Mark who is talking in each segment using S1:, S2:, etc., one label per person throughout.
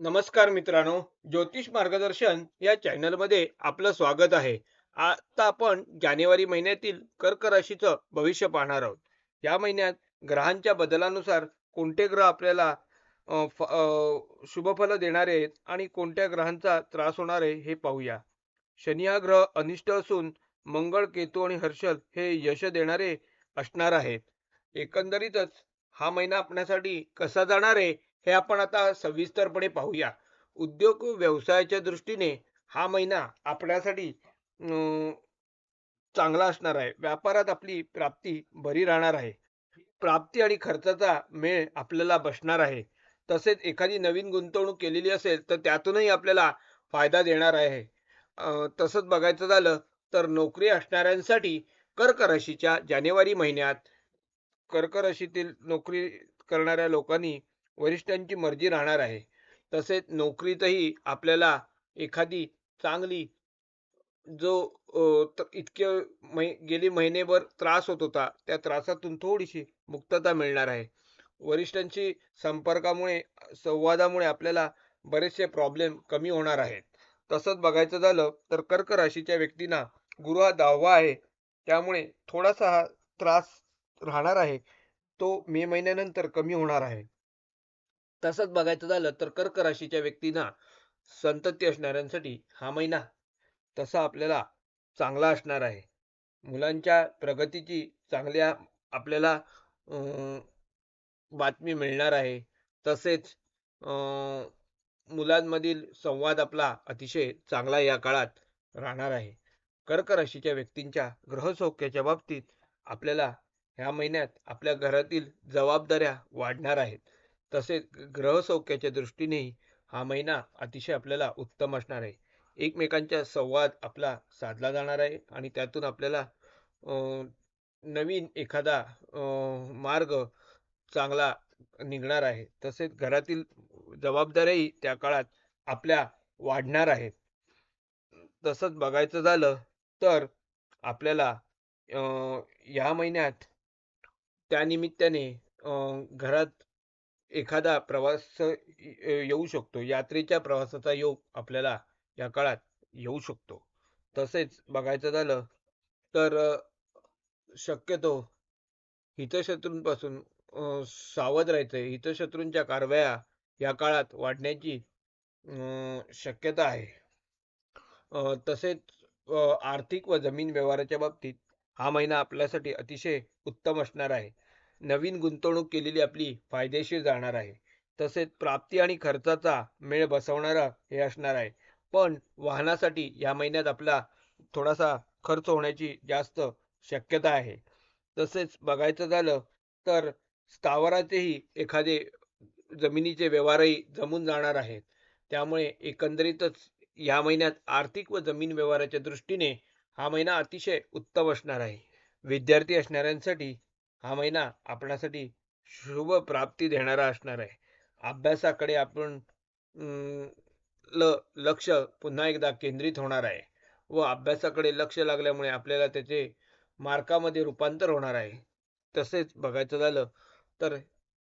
S1: नमस्कार मित्रांनो ज्योतिष मार्गदर्शन या चॅनलमध्ये आपलं स्वागत आहे. आता आपण जानेवारी महिन्यातील कर्क राशीचं भविष्य पाहणार आहोत. या महिन्यात ग्रहांच्या बदलानुसार कोणते ग्रह आपल्याला फ- शुभफल देणारे आहेत आणि कोणत्या ग्रहांचा त्रास होणार आहे हे पाहूया. शनी हा ग्रह अनिष्ट असून मंगळ केतू आणि हर्षल हे यश देणारे असणार आहेत. एकंदरीतच हा महिना आपल्यासाठी कसा जाणार आहे हे आपण आता सविस्तरपणे पाहूया. उद्योग व्यवसायाच्या दृष्टीने हा महिना आपल्यासाठी चांगला असणार आहे. व्यापारात आपली प्राप्ती बरी राहणार आहे. प्राप्ती आणि खर्चाचा मेळ आपल्याला बसणार आहे. तसेच एखादी नवीन गुंतवणूक केलेली असेल तर त्यातूनही आपल्याला फायदा देणार आहे. तसंच बघायचं झालं तर नोकरी असणाऱ्यांसाठी कर्क राशीच्या जानेवारी महिन्यात कर्क राशीतील नोकरी करणाऱ्या लोकांनी वरिष्ठांची मर्जी राहणार आहे. तसेच नोकरीतही आपल्याला एखादी चांगली जो इतके मै गेली महिनेभर त्रास होत होता त्या त्रासातून थोडीशी मुक्तता मिळणार आहे. वरिष्ठांशी संपर्कामुळे संवादामुळे आपल्याला बरेचसे प्रॉब्लेम कमी होणार आहेत. तसंच बघायचं झालं तर कर्क राशीच्या व्यक्तींना गुरु हा दहावा आहे. त्यामुळे थोडासा हा त्रास राहणार आहे. तो मे महिन्यानंतर कमी होणार आहे. तसंच बघायचं झालं तर कर्क राशीच्या व्यक्तींना संतती असणाऱ्यांसाठी हा महिना तसा आपल्याला चांगला असणार आहे. मुलांच्या प्रगतीची चांगल्या आपल्याला बातमी मिळणार आहे. तसेच मुलांमधील संवाद आपला अतिशय चांगला या काळात राहणार आहे. कर्क राशीच्या व्यक्तींच्या ग्रहसौख्याच्या बाबतीत आपल्याला ह्या महिन्यात आपल्या घरातील जबाबदाऱ्या वाढणार आहेत. तसेच ग्रहसौख्याच्या दृष्टीनेही हा महिना अतिशय आपल्याला उत्तम असणार आहे. एकमेकांच्या संवाद आपला साधला जाणार आहे आणि त्यातून आपल्याला नवीन एखादा मार्ग चांगला निघणार आहे. तसेच घरातील जबाबदाऱ्याही त्या काळात आपल्या वाढणार आहेत. तसंच बघायचं झालं तर आपल्याला या महिन्यात त्यानिमित्ताने घरात एखादा प्रवास येऊ शकतो. यात्रेच्या प्रवासाचा योग आपल्याला या काळात येऊ शकतो. तसेच बघायचं झालं तर शक्यतो हितशत्रूंपासून सावध राहायचं. हितशत्रूंच्या कारवाया या काळात वाढण्याची शक्यता आहे. तसेच आर्थिक व जमीन व्यवहाराच्या बाबतीत हा महिना आपल्यासाठी अतिशय उत्तम असणार आहे. नवीन गुंतवणूक केलेली आपली फायदेशीर जाणार आहे. तसेच प्राप्ती आणि खर्चाचा मेळ बसवणारा हे असणार आहे. पण वाहनासाठी या महिन्यात आपला थोडासा खर्च होण्याची जास्त शक्यता आहे. तसेच बघायचं झालं तर स्थावराचेही एखादे जमिनीचे व्यवहारही जमून जाणार आहेत. त्यामुळे एकंदरीतच या महिन्यात आर्थिक व जमीन व्यवहाराच्या दृष्टीने हा महिना अतिशय उत्तम असणार आहे. विद्यार्थी असणाऱ्यांसाठी हा महिना आपणासाठी शुभ प्राप्ती देणारा असणार आहे. अभ्यासाकडे आपण ल लक्ष पुन्हा एकदा केंद्रित होणार आहे व अभ्यासाकडे लक्ष लागल्यामुळे आपल्याला त्याचे मार्कामध्ये रूपांतर होणार आहे. तसेच बघायचं झालं तर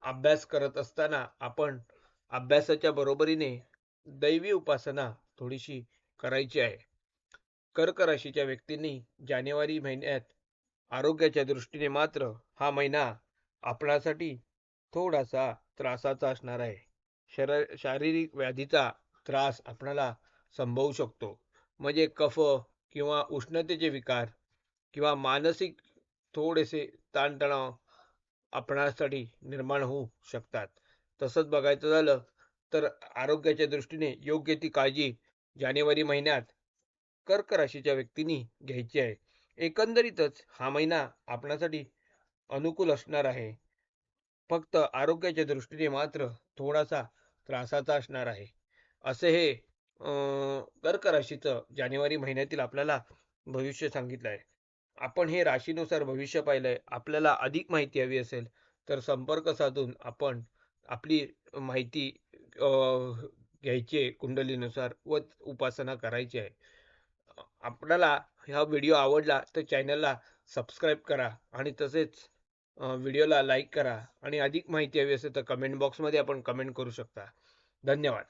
S1: अभ्यास करत असताना आपण अभ्यासाच्या बरोबरीने दैवी उपासना थोडीशी करायची आहे. कर्क राशीच्या व्यक्तींनी जानेवारी महिन्यात आरोग्याच्या दृष्टीने मात्र हा महिना आपणासाठी थोडासा त्रासाचा असणार आहे. शर शारीरिक व्याधीचा त्रास आपणाला संभवू शकतो. म्हणजे कफ किंवा उष्णतेचे विकार किंवा मानसिक थोडेसे ताणतणाव आपणासाठी निर्माण होऊ शकतात. तसंच बघायचं झालं तर आरोग्याच्या दृष्टीने योग्य ती काळजी जानेवारी महिन्यात कर्क राशीच्या व्यक्तींनी घ्यायची आहे. एकंदरीतच हा महिना आपणासाठी अनुकूल असणार आहे. फक्त आरोग्याच्या दृष्टीने मात्र थोडासा त्रासाचा असणार आहे. असे हे कर्क राशीचं जानेवारी महिन्यातील आपल्याला भविष्य सांगितलं आहे. आपण हे राशीनुसार भविष्य पाहिलंय. आपल्याला अधिक माहिती हवी असेल तर संपर्क साधून आपण आपली माहिती घ्यायची आहे कुंडलीनुसार व उपासना करायची आहे. आपल्याला हा व्हिडिओ आवडला तर चॅनलला सबस्क्राईब करा आणि तसेच व्हिडिओला लाईक करा आणि अधिक माहिती हवी असेल तर कमेंट बॉक्समध्ये आपण कमेंट करू शकता. धन्यवाद.